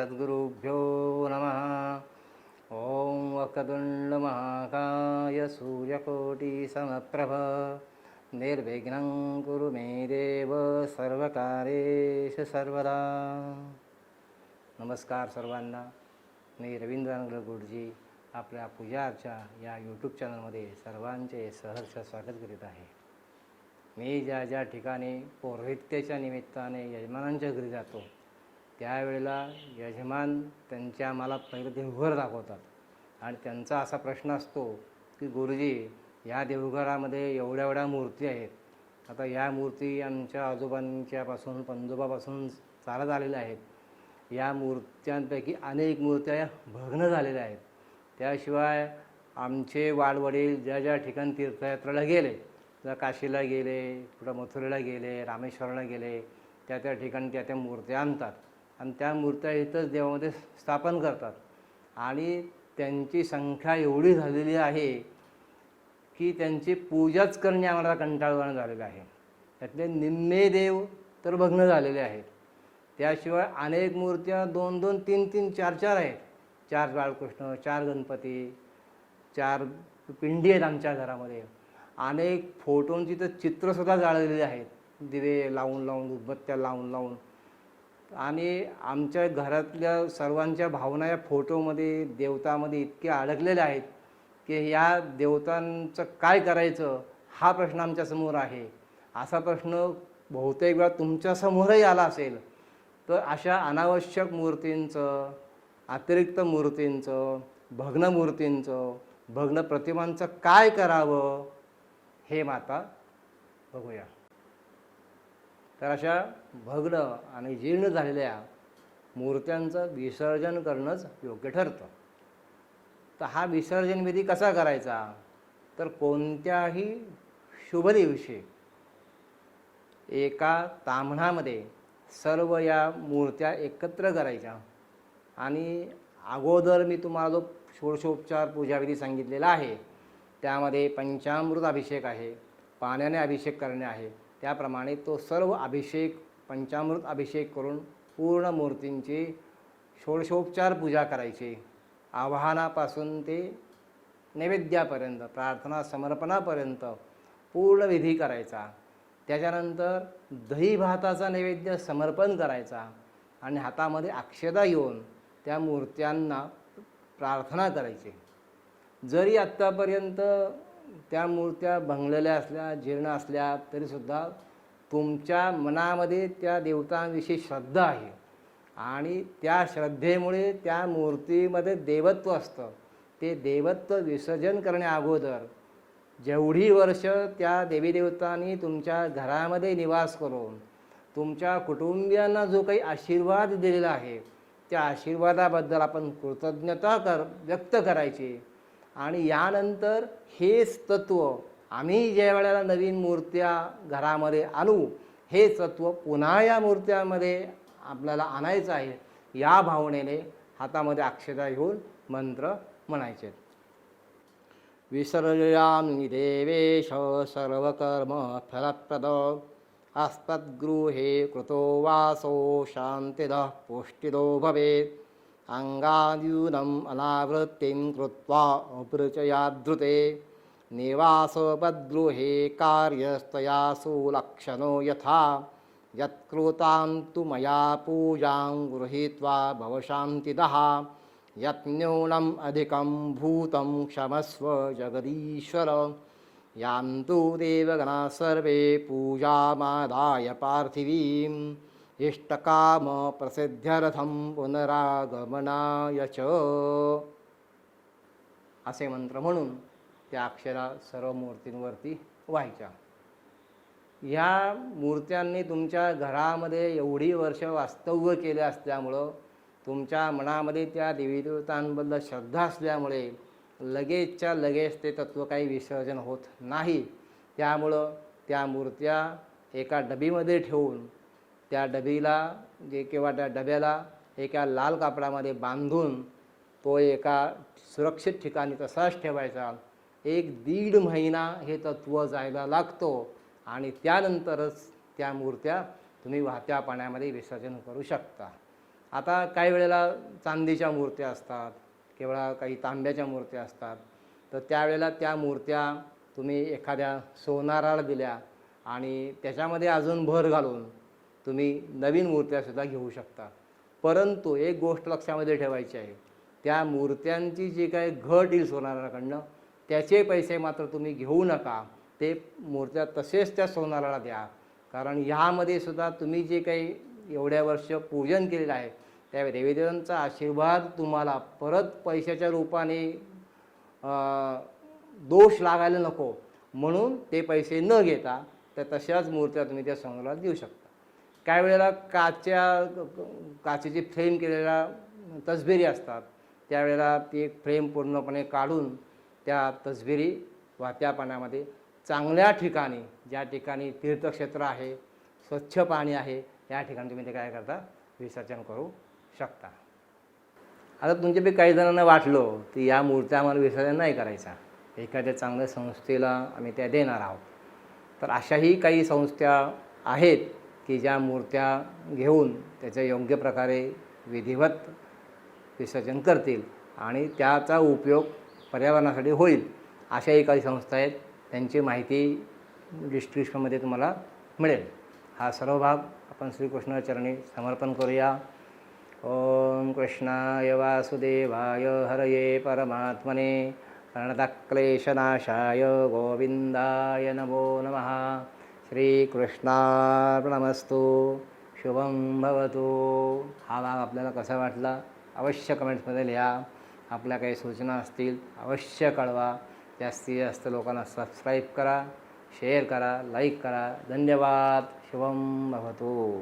सद्गुरुभ्यो नमः। ॐ वक्रतुण्डमहाकाय सूर्यकोटिसमप्रभ। निर्विघ्नं कुरु मे देव सर्वकारेषु सर्वदा। नमस्कार सर्वांना। मी रवींद्र गुडजी आपल्या पूजा अर्चा या यूट्यूब चॅनलमध्ये सर्वांचे सहर्ष स्वागत करीत आहे. मी ज्या ज्या ठिकाणी पौरोहित्याच्या निमित्ताने यजमानांच्या घरी जातो त्यावेळेला यजमान त्यांच्या मला पहिलं देवघर दाखवतात. आणि त्यांचा असा प्रश्न असतो की गुरुजी या देवघरामध्ये एवढ्या एवढ्या मूर्ती आहेत. आता या मूर्ती आमच्या आजोबांच्यापासून पंजोबापासून चालत आलेल्या आहेत. या मूर्त्यांपैकी अनेक मूर्त्या या भग्न झालेल्या आहेत. त्याशिवाय आमचे वाडवडील ज्या ज्या ठिकाणी तीर्थयात्रेला गेले जर काशीला गेले कुठं मथुरेला गेले रामेश्वरला गेले त्या त्या ठिकाणी त्या त्या मूर्त्या आणतात. आणि त्या मूर्त्या इथंच देवामध्ये स्थापन करतात. आणि त्यांची संख्या एवढी झालेली आहे की त्यांची पूजाच करणे आम्हाला कंटाळवाणं झालेलं आहे. त्यातले निम्मे देव तर भग्न झालेले आहेत. त्याशिवाय अनेक मूर्त्या दोन दोन तीन तीन चार चार आहेत. चार बाळकृष्ण चार गणपती चार पिंडी आहेत आमच्या घरामध्ये. अनेक फोटोंची तर चित्रसुद्धा जाळलेली आहेत. दिवे लावून लावून उदबत्त्या लावून लावून. आणि आमच्या घरातल्या सर्वांच्या भावना या फोटोमध्ये देवतामध्ये इतक्या अडकलेल्या आहेत की या देवतांचं काय करायचं हा प्रश्न आमच्यासमोर आहे. असा प्रश्न बहुतेक वेळा तुमच्यासमोरही आला असेल. तर अशा अनावश्यक मूर्तींचं अतिरिक्त मूर्तींचं भग्न मूर्तींचं भग्न प्रतिमांचं काय करावं हे माता बघूया. तर अशा भग्न आणि जीर्ण झालेल्या मूर्त्यांचं विसर्जन करणंच योग्य ठरतं. तर हा विसर्जन विधी कसा करायचा? तर कोणत्याही शुभ दिवशी एका ताम्हणामध्ये सर्व या मूर्त्या एकत्र करायच्या. आणि अगोदर मी तुम्हाला जो षोडशोपचार पूजाविधी सांगितलेला आहे त्यामध्ये पंचामृत अभिषेक आहे पाण्याने अभिषेक करणे आहे त्याप्रमाणे तो सर्व अभिषेक पंचामृत अभिषेक करून पूर्ण मूर्तींची षोडशोपचार पूजा करायची. आवाहनापासून ते नैवेद्यापर्यंत प्रार्थना समर्पणापर्यंत पूर्ण विधी करायचा. त्याच्यानंतर दही भाताचा नैवेद्य समर्पण करायचा आणि हातामध्ये अक्षदा येऊन त्या मूर्त्यांना प्रार्थना करायची. जरी आत्तापर्यंत त्या मूर्त्या भंगलेल्या असल्या जीर्ण असल्या तरीसुद्धा तुमच्या मनामध्ये त्या देवतांविषयी श्रद्धा आहे. आणि त्या श्रद्धेमुळे त्या मूर्तीमध्ये देवत्व असतं. ते देवत्व विसर्जन करण्याअगोदर जेवढी वर्ष त्या देवी देवतांनी तुमच्या घरामध्ये निवास करून तुमच्या कुटुंबियांना जो काही आशीर्वाद दिलेला आहे त्या आशीर्वादाबद्दल आपण कृतज्ञता कर व्यक्त करायची. आणि यानंतर हेच तत्त्व आम्ही ज्या वेळेला नवीन मूर्त्या घरामध्ये आणू हे तत्त्व पुन्हा या मूर्त्यामध्ये आपल्याला आणायचं आहे या भावनेने हातामध्ये अक्षता घेऊन मंत्र म्हणायचे. विसर्जयामि देवेश सर्वकर्म फलप्रद अस्मद्गृहे कृतो वासो शान्तिदः पुष्टिदो भवेत्. अङ्गान्यूनम् अनावृत्तिं कृत्वा अपृचयादृते निवासोपद्गृहे कार्यस्तया सुलक्षणो यथा। यत्कृतां तु मया पूजां गृहीत्वा भवशान्तिदः यत्न्यूनम् अधिकं भूतं क्षमस्व जगदीश्वर। यान्तु देवगणाः सर्वे पूजामादाय पार्थिवीम् इष्टकामप्रसिद्ध्यर्थं पुनरागमनाय च. असे मंत्र म्हणून त्या अक्षरा सर्व मूर्तींवरती व्हायच्या. ह्या मूर्त्यांनी तुमच्या घरामध्ये एवढी वर्ष वास्तव्य केले असल्यामुळं तुमच्या मनामध्ये त्या देवीदेवतांबद्दल श्रद्धा असल्यामुळे लगेचच्या लगेच ते तत्त्व काही विसर्जन होत नाही. त्यामुळं त्या मूर्त्या एका डबीमध्ये ठेवून त्या डबीला जे किंवा त्या डब्याला एका लाल कापडामध्ये बांधून तो एका सुरक्षित ठिकाणी तसाच ठेवायचा. एक दीड महिना हे तत्त्व जायला लागतो आणि त्यानंतरच त्या मूर्त्या तुम्ही वाहत्या पाण्यामध्ये विसर्जन करू शकता. आता काही वेळेला चांदीच्या मूर्त्या असतात किंवा काही तांब्याच्या मूर्त्या असतात. तर त्यावेळेला त्या मूर्त्या तुम्ही एखाद्या सोनाराला दिल्या आणि त्याच्यामध्ये अजून भर घालून तुम्ही नवीन मूर्त्यासुद्धा घेऊ शकता. परंतु एक गोष्ट लक्षामध्ये ठेवायची आहे. त्या मूर्त्यांची जी काही घट येईल सोनाराकडनं त्याचे पैसे मात्र तुम्ही घेऊ नका. ते मूर्त्या तसेच त्या सोनाराला द्या. कारण ह्यामध्ये सुद्धा तुम्ही जे काही एवढ्या वर्ष पूजन केलेलं आहे त्या देवीदेवांचा आशीर्वाद तुम्हाला परत पैशाच्या रूपाने दोष लागायला नको. म्हणून ते पैसे न घेता त्या तशाच मूर्त्या तुम्ही त्या सोनाराला देऊ शकता. काही वेळेला काच्या काचेची फ्रेम केलेल्या तसबिरी असतात. त्यावेळेला ती एक फ्रेम पूर्णपणे काढून त्या तसबिरी वाहत्या पाण्यामध्ये चांगल्या ठिकाणी ज्या ठिकाणी तीर्थक्षेत्र आहे स्वच्छ पाणी आहे या ठिकाणी तुम्ही ते काय करता? विसर्जन करू शकता. आता तुमच्यापैकी काही जणांना वाटलं की या मूर्त्या आम्हाला विसर्जन नाही करायचा. एखाद्या चांगल्या संस्थेला आम्ही त्या देणार आहोत. तर अशाही काही संस्था आहेत की ज्या मूर्त्या घेऊन त्याच्या योग्य प्रकारे विधिवत विसर्जन करतील आणि त्याचा उपयोग पर्यावरणासाठी होईल अशाही काही संस्था आहेत. त्यांची माहिती डिस्क्रिप्शनमध्ये तुम्हाला मिळेल. हा सर्व भाग आपण श्रीकृष्णाचरणी समर्पण करूया. ओम कृष्णाय वासुदेवाय हरये परमात्मने. प्रणतक्लेशनाशाय गोविंदाय नमो नमः. श्रीकृष्णार्पणमस्तू। शुभम भवतो। हा भाग आपल्याला कसा वाटला? अवश्य कमेंट्समध्ये लिहा. आपल्या काही सूचना असतील अवश्य कळवा. जास्तीत जास्त लोकांना सबस्क्राईब करा शेअर करा लाईक करा. धन्यवाद. शुभम भवतो.